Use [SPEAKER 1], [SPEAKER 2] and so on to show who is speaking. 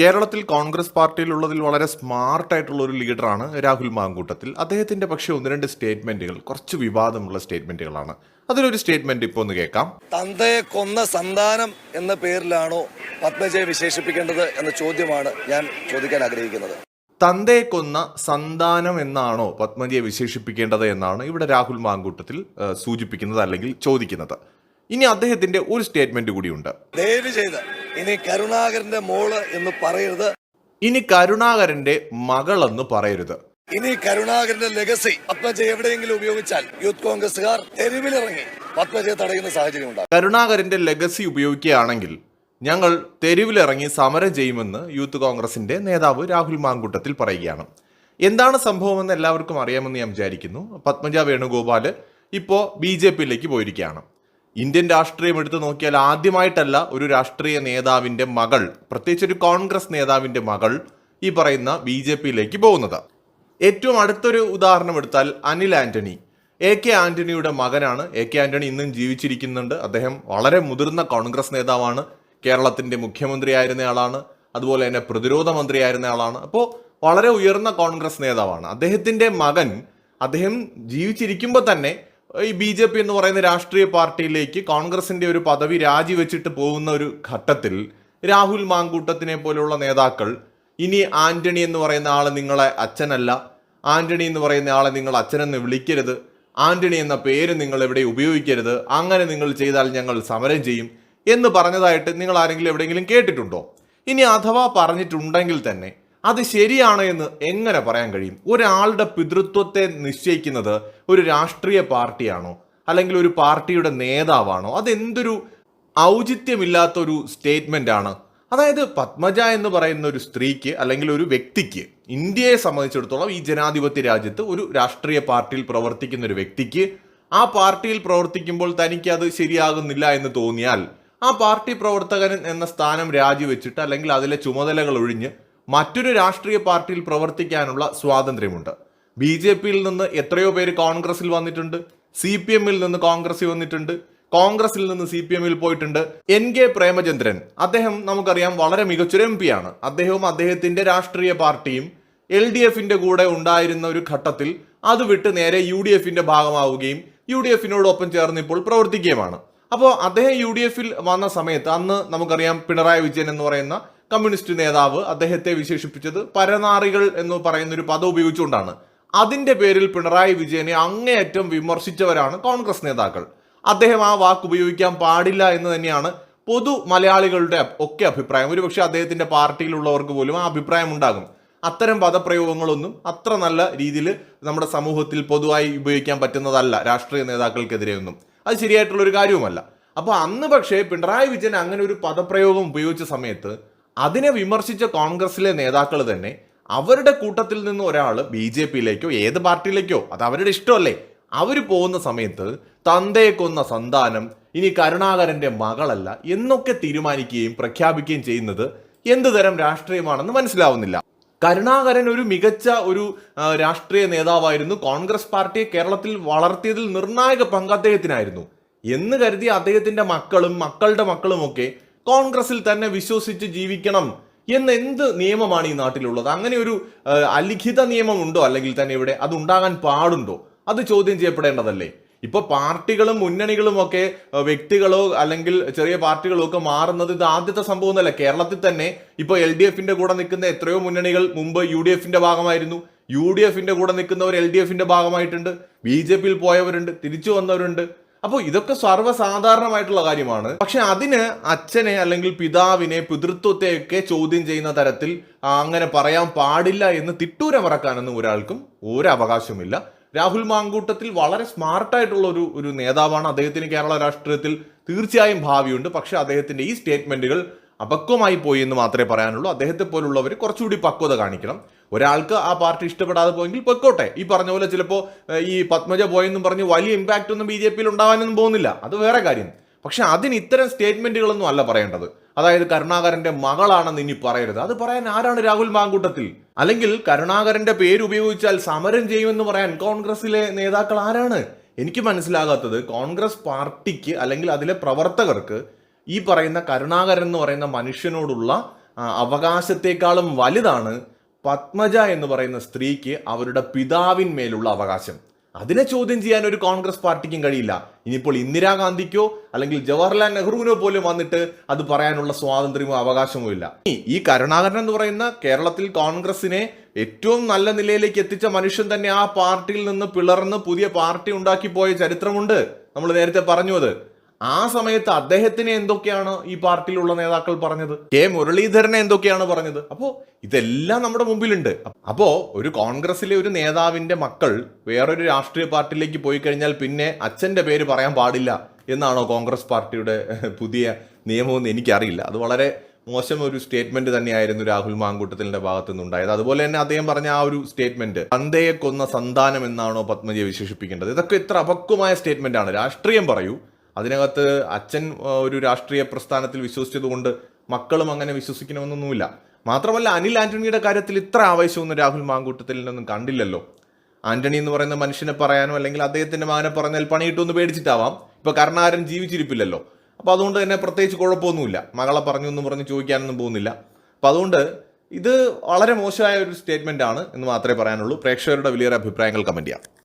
[SPEAKER 1] കേരളത്തിൽ കോൺഗ്രസ് പാർട്ടിയിലുള്ളതിൽ വളരെ സ്മാർട്ട് ആയിട്ടുള്ള ഒരു ലീഡറാണ് രാഹുൽ മാങ്കൂട്ടത്തിൽ. അദ്ദേഹത്തിന്റെ പക്ഷേ ഒന്ന് രണ്ട് സ്റ്റേറ്റ്മെന്റുകൾ കുറച്ച് വിവാദമുള്ള സ്റ്റേറ്റ്മെന്റുകളാണ്. അതിലൊരു സ്റ്റേറ്റ്മെന്റ് ഇപ്പോൾ ഒന്ന് കേൾക്കാം.
[SPEAKER 2] തന്തയെ കൊന്ന സന്താനം എന്ന പേരിലാണോ പത്മജയെ വിശേഷിപ്പിക്കേണ്ടത് എന്ന ചോദ്യമാണ് ഞാൻ ചോദിക്കാൻ ആഗ്രഹിക്കുന്നത്.
[SPEAKER 1] തന്തയെ കൊന്ന സന്താനം എന്നാണോ പത്മജിയെ വിശേഷിപ്പിക്കേണ്ടത് എന്നാണ് ഇവിടെ രാഹുൽ മാങ്കൂട്ടത്തിൽ സൂചിപ്പിക്കുന്നത് അല്ലെങ്കിൽ ചോദിക്കുന്നത്. ഇനി അദ്ദേഹത്തിന്റെ ഒരു സ്റ്റേറ്റ്മെന്റ് കൂടിയുണ്ട്.
[SPEAKER 2] ദയവ് ചെയ്ത് ഇനി കരുണാകരന്റെ മോൾ എന്ന് പറയരുത്.
[SPEAKER 1] ഇനി കരുണാകരന്റെ മകളെന്ന് പറയരുത്.
[SPEAKER 2] ഇനി കരുണാകരന്റെ ലെഗസി പത്മജ എവിടെയെങ്കിലും ഉപയോഗിച്ചാൽ യൂത്ത് കോൺഗ്രസുകാർ തെരുവിലിറങ്ങി പത്മജയെ തടയുന്ന സാഹചര്യം ഉണ്ടാകും.
[SPEAKER 1] കരുണാകരന്റെ ലെഗസി ഉപയോഗിക്കുകയാണെങ്കിൽ ഞങ്ങൾ തെരുവിലിറങ്ങി സമരം ചെയ്യുമെന്ന് യൂത്ത് കോൺഗ്രസിന്റെ നേതാവ് രാഹുൽ മാങ്കൂട്ടത്തിൽ പറയുകയാണ്. എന്താണ് സംഭവമെന്ന് എല്ലാവർക്കും അറിയാമെന്ന് ഞാൻ വിചാരിക്കുന്നു. പത്മജ വേണുഗോപാൽ ഇപ്പോൾ ബി ജെ പിയിലേക്ക് പോയിരിക്കുകയാണ്. ഇന്ത്യൻ രാഷ്ട്രീയം എടുത്തു നോക്കിയാൽ ആദ്യമായിട്ടല്ല ഒരു രാഷ്ട്രീയ നേതാവിന്റെ മകൾ പ്രത്യേകിച്ച് ഒരു കോൺഗ്രസ് നേതാവിന്റെ മകൾ ഈ പറയുന്ന ബി ജെ പിയിലേക്ക് പോകുന്നത്. ഏറ്റവും അടുത്തൊരു ഉദാഹരണം എടുത്താൽ അനിൽ ആന്റണി. എ കെ ആന്റണിയുടെ മകനാണ്. എ കെ ആന്റണി ഇന്നും ജീവിച്ചിരിക്കുന്നുണ്ട്. അദ്ദേഹം വളരെ മുതിർന്ന കോൺഗ്രസ് നേതാവാണ്. കേരളത്തിന്റെ മുഖ്യമന്ത്രിയായിരുന്ന ആളാണ് അതുപോലെ തന്നെ പ്രതിരോധ മന്ത്രിയായിരുന്ന ആളാണ് അപ്പോൾ വളരെ ഉയർന്ന കോൺഗ്രസ് നേതാവാണ്. അദ്ദേഹത്തിന്റെ മകൻ അദ്ദേഹം ജീവിച്ചിരിക്കുമ്പോൾ തന്നെ ഈ ബി ജെ പി എന്ന് പറയുന്ന രാഷ്ട്രീയ പാർട്ടിയിലേക്ക് കോൺഗ്രസിന്റെ ഒരു പദവി രാജിവെച്ചിട്ട് പോകുന്ന ഒരു ഘട്ടത്തിൽ രാഹുൽ മാങ്കൂട്ടത്തിനെ പോലെയുള്ള നേതാക്കൾ ഇനി ആന്റണി എന്ന് പറയുന്ന ആൾ നിങ്ങളെ അച്ഛനല്ല ആന്റണി എന്ന് പറയുന്ന ആളെ നിങ്ങൾ അച്ഛനെന്ന് വിളിക്കരുത് ആന്റണി എന്ന പേര് നിങ്ങൾ എവിടെ ഉപയോഗിക്കരുത് അങ്ങനെ നിങ്ങൾ ചെയ്താൽ ഞങ്ങൾ സമരം ചെയ്യും എന്ന് പറഞ്ഞതായിട്ട് നിങ്ങൾ ആരെങ്കിലും എവിടെയെങ്കിലും കേട്ടിട്ടുണ്ടോ? ഇനി അഥവാ പറഞ്ഞിട്ടുണ്ടെങ്കിൽ തന്നെ അത് ശരിയാണോ എന്ന് എങ്ങനെ പറയാൻ കഴിയും? ഒരാളുടെ പിതൃത്വത്തെ നിശ്ചയിക്കുന്നത് ഒരു രാഷ്ട്രീയ പാർട്ടിയാണോ? അല്ലെങ്കിൽ ഒരു പാർട്ടിയുടെ നേതാവാണോ? അതെന്തൊരു ഔചിത്യമില്ലാത്തൊരു ഒരു സ്റ്റേറ്റ്മെന്റ് ആണ് അതായത് പത്മജ എന്ന് പറയുന്ന ഒരു സ്ത്രീക്ക് അല്ലെങ്കിൽ ഒരു വ്യക്തിക്ക് ഇന്ത്യയെ സംബന്ധിച്ചിടത്തോളം ഈ ജനാധിപത്യ രാജ്യത്ത് ഒരു രാഷ്ട്രീയ പാർട്ടിയിൽ പ്രവർത്തിക്കുന്ന ഒരു വ്യക്തിക്ക് ആ പാർട്ടിയിൽ പ്രവർത്തിക്കുമ്പോൾ തനിക്ക് അത് ശരിയാകുന്നില്ല എന്ന് തോന്നിയാൽ ആ പാർട്ടി പ്രവർത്തകൻ എന്ന സ്ഥാനം രാജിവെച്ചിട്ട് അല്ലെങ്കിൽ അതിലെ ചുമതലകൾ ഒഴിഞ്ഞ് മറ്റൊരു രാഷ്ട്രീയ പാർട്ടിയിൽ പ്രവർത്തിക്കാനുള്ള സ്വാതന്ത്ര്യമുണ്ട്. ബി ജെ പിയിൽ നിന്ന് എത്രയോ പേര് കോൺഗ്രസിൽ വന്നിട്ടുണ്ട്. സി പി എമ്മിൽ നിന്ന് കോൺഗ്രസിൽ വന്നിട്ടുണ്ട്. കോൺഗ്രസിൽ നിന്ന് സി പി എമ്മിൽ പോയിട്ടുണ്ട്. എൻ കെ പ്രേമചന്ദ്രൻ അദ്ദേഹം നമുക്കറിയാം വളരെ മികച്ചൊരു എം പി ആണ്. അദ്ദേഹവും അദ്ദേഹത്തിന്റെ രാഷ്ട്രീയ പാർട്ടിയും എൽ ഡി എഫിന്റെ കൂടെ ഉണ്ടായിരുന്ന ഒരു ഘട്ടത്തിൽ അത് വിട്ട് നേരെ യു ഡി എഫിന്റെ ഭാഗമാവുകയും യു ഡി എഫിനോടൊപ്പം ചേർന്ന് ഇപ്പോൾ പ്രവർത്തിക്കുകയുമാണ്. അപ്പോൾ അദ്ദേഹം യു ഡി എഫിൽ വന്ന സമയത്ത് അന്ന് നമുക്കറിയാം പിണറായി വിജയൻ എന്ന് പറയുന്ന കമ്മ്യൂണിസ്റ്റ് നേതാവ് അദ്ദേഹത്തെ വിശേഷിപ്പിച്ചത് പരനാറികൾ എന്ന് പറയുന്ന ഒരു പദം ഉപയോഗിച്ചുകൊണ്ടാണ്. അതിന്റെ പേരിൽ പിണറായി വിജയനെ അങ്ങേയറ്റം വിമർശിച്ചവരാണ് കോൺഗ്രസ് നേതാക്കൾ. അദ്ദേഹം ആ വാക്ക് ഉപയോഗിക്കാൻ പാടില്ല എന്ന് തന്നെയാണ് പൊതു മലയാളികളുടെ ഒക്കെ അഭിപ്രായം. ഒരുപക്ഷെ അദ്ദേഹത്തിന്റെ പാർട്ടിയിലുള്ളവർക്ക് പോലും ആ അഭിപ്രായം ഉണ്ടാകും. അത്തരം പദപ്രയോഗങ്ങളൊന്നും അത്ര നല്ല രീതിയിൽ നമ്മുടെ സമൂഹത്തിൽ പൊതുവായി ഉപയോഗിക്കാൻ പറ്റുന്നതല്ല രാഷ്ട്രീയ നേതാക്കൾക്കെതിരെയൊന്നും. അത് ശരിയായിട്ടുള്ള ഒരു കാര്യവുമല്ല. അപ്പോൾ അന്ന് പക്ഷേ പിണറായി വിജയൻ അങ്ങനെ ഒരു പദപ്രയോഗം ഉപയോഗിച്ച സമയത്ത് അതിനെ വിമർശിച്ച കോൺഗ്രസിലെ നേതാക്കൾ തന്നെ അവരുടെ കൂട്ടത്തിൽ നിന്ന് ഒരാൾ ബി ജെ പിയിലേക്കോ ഏത് പാർട്ടിയിലേക്കോ അത് അവരുടെ ഇഷ്ടമല്ലേ? അവർ പോകുന്ന സമയത്ത് തന്തയെ കൊന്ന സന്താനം ഇനി കരുണാകരന്റെ മകളല്ല എന്നൊക്കെ തീരുമാനിക്കുകയും പ്രഖ്യാപിക്കുകയും ചെയ്യുന്നത് എന്ത് തരം രാഷ്ട്രീയമാണെന്ന് മനസ്സിലാവുന്നില്ല. കരുണാകരൻ ഒരു മികച്ച ഒരു രാഷ്ട്രീയ നേതാവായിരുന്നു. കോൺഗ്രസ് പാർട്ടിയെ കേരളത്തിൽ വളർത്തിയതിൽ നിർണായക പങ്ക് അദ്ദേഹത്തിനായിരുന്നു. എന്ന് കരുതി അദ്ദേഹത്തിന്റെ മക്കളും മക്കളുടെ മക്കളുമൊക്കെ കോൺഗ്രസിൽ തന്നെ വിശ്വസിച്ച് ജീവിക്കണം എന്ന് എന്ത് നിയമമാണ് ഈ നാട്ടിലുള്ളത്? അങ്ങനെ ഒരു അലിഖിത നിയമം ഉണ്ടോ അല്ലെങ്കിൽ തന്നെ ഇവിടെ അത് ഉണ്ടാകാൻ പാടുണ്ടോ? അത് ചോദ്യം ചെയ്യപ്പെടേണ്ടതല്ലേ? ഇപ്പൊ പാർട്ടികളും മുന്നണികളും ഒക്കെ വ്യക്തികളോ അല്ലെങ്കിൽ ചെറിയ പാർട്ടികളോ ഒക്കെ മാറുന്നത് ഇത് ആദ്യത്തെ സംഭവം സംഭവമൊന്നുമല്ല. കേരളത്തിൽ തന്നെ ഇപ്പൊ എൽ ഡി എഫിന്റെ കൂടെ നിൽക്കുന്ന എത്രയോ മുന്നണികൾ മുമ്പ് യു ഡി എഫിന്റെ ഭാഗമായിരുന്നു. യു ഡി എഫിന്റെ കൂടെ നിൽക്കുന്നവർ എൽ ഡി എഫിന്റെ ഭാഗമായിട്ടുണ്ട്. ബി ജെ പിയിൽ പോയവരുണ്ട് തിരിച്ചു വന്നവരുണ്ട്. അപ്പോൾ ഇതൊക്കെ സർവസാധാരണമായിട്ടുള്ള കാര്യമാണ്. പക്ഷെ അതിന് അച്ഛനെ അല്ലെങ്കിൽ പിതാവിനെ പിതൃത്വത്തെയൊക്കെ ചോദ്യം ചെയ്യുന്ന തരത്തിൽ അങ്ങനെ പറയാൻ പാടില്ല എന്ന് തിട്ടൂരമറക്കാനൊന്നും ഒരാൾക്കും ഒരവകാശമില്ല. രാഹുൽ മാങ്കൂട്ടത്തിൽ വളരെ സ്മാർട്ടായിട്ടുള്ള ഒരു ഒരു നേതാവാണ്. അദ്ദേഹത്തിന് കേരള രാഷ്ട്രീയത്തിൽ തീർച്ചയായും ഭാവിയുണ്ട്. പക്ഷെ അദ്ദേഹത്തിന്റെ ഈ സ്റ്റേറ്റ്മെന്റുകൾ അപക്വമായി പോയി എന്ന് മാത്രമേ പറയാനുള്ളൂ. അദ്ദേഹത്തെ പോലുള്ളവർ കുറച്ചുകൂടി പക്വത കാണിക്കണം. ഒരാൾക്ക് ആ പാർട്ടി ഇഷ്ടപ്പെടാതെ പോയെങ്കിൽ പൊയ്ക്കോട്ടെ. ഈ പറഞ്ഞ പോലെ ചിലപ്പോൾ ഈ പത്മജ പോയെന്നും പറഞ്ഞ് വലിയ ഇമ്പാക്റ്റ് ഒന്നും ബി ജെ പിയിൽ ഉണ്ടാവാനൊന്നും പോകുന്നില്ല. അത് വേറെ കാര്യം. പക്ഷെ അതിന് ഇത്തരം സ്റ്റേറ്റ്മെന്റുകളൊന്നും അല്ല പറയേണ്ടത്. അതായത് കരുണാകരന്റെ മകളാണെന്ന് ഇനി പറയരുത്. അത് പറയാൻ ആരാണ് രാഹുൽ മാങ്കൂട്ടത്തിൽ? അല്ലെങ്കിൽ കരുണാകരന്റെ പേര് ഉപയോഗിച്ചാൽ സമരം ചെയ്യുമെന്ന് പറയാൻ കോൺഗ്രസിലെ നേതാക്കൾ ആരാണ്? എനിക്ക് മനസ്സിലാകാത്തത് കോൺഗ്രസ് പാർട്ടിക്ക് അല്ലെങ്കിൽ അതിലെ പ്രവർത്തകർക്ക് ഈ പറയുന്ന കരുണാകരൻ എന്ന് പറയുന്ന മനുഷ്യനോടുള്ള അവകാശത്തെക്കാളും വലുതാണ് പത്മജ എന്ന് പറയുന്ന സ്ത്രീക്ക് അവരുടെ പിതാവിന്മേലുള്ള അവകാശം. അതിനെ ചോദ്യം ചെയ്യാൻ ഒരു കോൺഗ്രസ് പാർട്ടിക്കും കഴിയില്ല. ഇനിയിപ്പോൾ ഇന്ദിരാഗാന്ധിക്കോ അല്ലെങ്കിൽ ജവഹർലാൽ നെഹ്റുവിനോ പോലും വന്നിട്ട് അത് പറയാനുള്ള സ്വാതന്ത്ര്യമോ അവകാശമോ ഇല്ല. ഈ- കരുണാകരൻ എന്ന് പറയുന്ന കേരളത്തിൽ കോൺഗ്രസിനെ ഏറ്റവും നല്ല നിലയിലേക്ക് എത്തിച്ച മനുഷ്യൻ തന്നെ ആ പാർട്ടിയിൽ നിന്ന് പിളർന്ന് പുതിയ പാർട്ടി ഉണ്ടാക്കി പോയ ചരിത്രമുണ്ട്. നമ്മൾ നേരത്തെ പറഞ്ഞു അത് ആ സമയത്ത് അദ്ദേഹത്തിന് എന്തൊക്കെയാണ് ഈ പാർട്ടിയിലുള്ള നേതാക്കൾ പറഞ്ഞത്? കെ മുരളീധരനെ എന്തൊക്കെയാണ് പറഞ്ഞത്? അപ്പോ ഇതെല്ലാം നമ്മുടെ മുമ്പിലുണ്ട്. അപ്പോ ഒരു കോൺഗ്രസിലെ ഒരു നേതാവിന്റെ മക്കൾ വേറൊരു രാഷ്ട്രീയ പാർട്ടിയിലേക്ക് പോയി കഴിഞ്ഞാൽ പിന്നെ അച്ഛന്റെ പേര് പറയാൻ പാടില്ല എന്നാണോ കോൺഗ്രസ് പാർട്ടിയുടെ പുതിയ നിയമമെന്ന് എനിക്കറിയില്ല. അത് വളരെ മോശം ഒരു സ്റ്റേറ്റ്മെന്റ് തന്നെയായിരുന്നു രാഹുൽ മാങ്കൂട്ടത്തിന്റെ ഭാഗത്തു നിന്നുണ്ടായത് അതുപോലെ തന്നെ അദ്ദേഹം പറഞ്ഞ ആ ഒരു സ്റ്റേറ്റ്മെന്റ് തന്തയെ കൊന്ന സന്താനം എന്നാണോ പത്മജിയെ വിശേഷിപ്പിക്കേണ്ടത്. ഇതൊക്കെ ഇത്ര അപക്വമായ സ്റ്റേറ്റ്മെന്റ് ആണ്. രാഷ്ട്രീയം പറയൂ അതിനകത്ത് അച്ഛൻ ഒരു രാഷ്ട്രീയ പ്രസ്ഥാനത്തിൽ വിശ്വസിച്ചതുകൊണ്ട് മക്കളും അങ്ങനെ വിശ്വസിക്കണമെന്നൊന്നുമില്ല. മാത്രമല്ല അനിൽ ആന്റണിയുടെ കാര്യത്തിൽ ഇത്ര ആവേശമൊന്നും രാഹുൽ മാങ്കൂട്ടത്തിൽ നിന്നും കണ്ടില്ലല്ലോ. ആന്റണി എന്ന് പറയുന്ന മനുഷ്യനെ പറയാനോ അല്ലെങ്കിൽ അദ്ദേഹത്തിന്റെ മകനെ പറഞ്ഞാൽ പണിയിട്ടൊന്ന് പേടിച്ചിട്ടാവാം. ഇപ്പൊ കർണാരൻ ജീവിച്ചിരിപ്പില്ലല്ലോ. അപ്പൊ അതുകൊണ്ട് തന്നെ പ്രത്യേകിച്ച് കുഴപ്പമൊന്നുമില്ല. മകളെ പറഞ്ഞു എന്നും പറഞ്ഞ് ചോദിക്കാനൊന്നും പോകുന്നില്ല. അപ്പൊ അതുകൊണ്ട് ഇത് വളരെ മോശമായ ഒരു സ്റ്റേറ്റ്മെന്റ് ആണ് എന്ന് മാത്രമേ പറയാനുള്ളൂ. പ്രേക്ഷകരുടെ വലിയൊരു അഭിപ്രായങ്ങൾ കമന്റ് ചെയ്യാം.